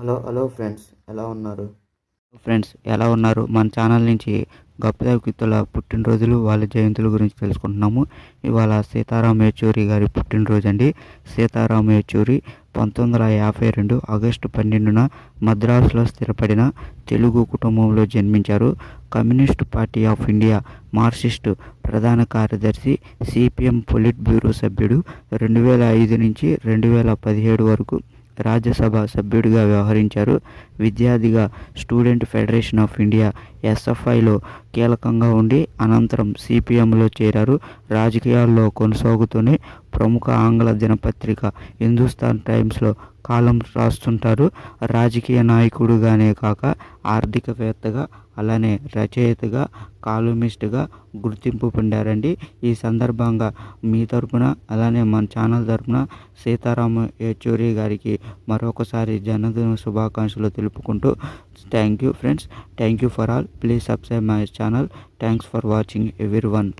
Hello hello friends ఎలా ఉన్నారు? Friends ఎలా ఉన్నారు? మన ఛానల్ నుంచి గొప్ప కిత్తుల పుట్టినరోజులు వాళ్ళ జయంతుల గురించి తెలుసుకుంటున్నాము. ఇవాళ సీతారాం యచూరి గారి పుట్టినరోజు అండి. సీతారాం యచూరి పంతొమ్మిది వందల యాభై రెండు ఆగస్టు పన్నెండున మద్రాసులో స్థిరపడిన తెలుగు కుటుంబంలో జన్మించారు. Communist party of India Marxist ప్రధాన కార్యదర్శి సిపిఎం పొలిట్ బ్యూరో సభ్యుడు రెండు వేల ఐదు నుంచి రెండు వేల పదిహేడు వరకు రాజ్యసభ సభ్యుడిగా వ్యవహరించారు. విద్యార్థిగా స్టూడెంట్ ఫెడరేషన్ ఆఫ్ ఇండియా ఎస్ఎఫ్ఐలో కీలకంగా ఉండి అనంతరం సిపిఎంలో చేరారు. రాజకీయాల్లో కొనసాగుతూనే ప్రముఖ ఆంగ్ల దినపత్రిక హిందుస్థాన్ టైమ్స్లో కాలం రాస్తుంటారు. రాజకీయ నాయకుడుగానే కాక ఆర్థికవేత్తగా అలానే రచయితగా కాలమిస్ట్గా గుర్తింపు పొందారండి. ఈ సందర్భంగా మీ తరపున అలానే మన ఛానల్ తరపున సీతారామ యేచూరి గారికి మరొకసారి జన్మదిన శుభాకాంక్షలు తెలుపుకుంటూ thank you friends thank you for all please subscribe my channel thanks for watching everyone